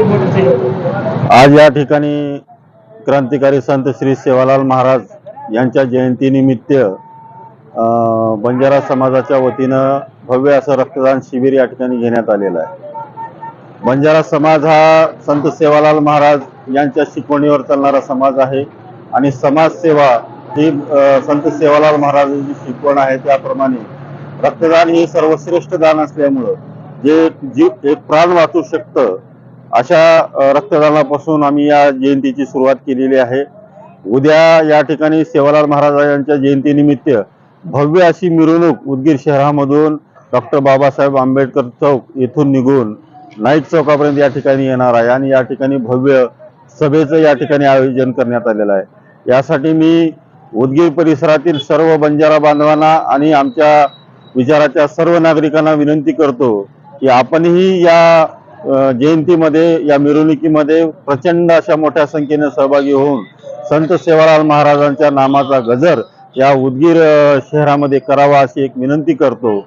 आज या ठिकाणी क्रांतिकारी संत श्री सेवालाल महाराज यांच्या जयंतीनिमित्त अं, बंजारा समाजाच्या वतीनं भव्य असं रक्तदान शिबिर या ठिकाणी घेण्यात आलेलं आहे. बंजारा समाज हा संत सेवालाल महाराज यांच्या शिकवणीवर चालणारा समाज आहे आणि समाजसेवा ही संत सेवालाल महाराजांची शिकवण आहे. त्याप्रमाणे रक्तदान हे सर्वश्रेष्ठ दान असल्यामुळं जे जी एक प्राण वाचू शकतं अशा रक्तदानापासून आम्ही या जयंतीची सुरुवात केलेली आहे. उद्या या ठिकाणी सेवालाल महाराज यांच्या जयंतीनिमित्त भव्य अशी मिरवणूक उदगीर शहरामधून डॉक्टर बाबासाहेब आंबेडकर चौक येथून निघून नाईक चौकापर्यंत या ठिकाणी येणार आहे आणि या ठिकाणी भव्य सभेचं या ठिकाणी आयोजन करण्यात आलेलं आहे. यासाठी मी उदगीर परिसरातील सर्व बंजारा बांधवांना आणि आमच्या विचाराच्या सर्व नागरिकांना विनंती करतो की आपणही या जयंतीमध्ये या मिरवणुकीमध्ये प्रचंड अशा मोठ्या संख्येने सहभागी होऊन संत सेवालाल महाराजांच्या नामाचा गजर या उदगीर शहरामध्ये करावा अशी एक विनंती करतो.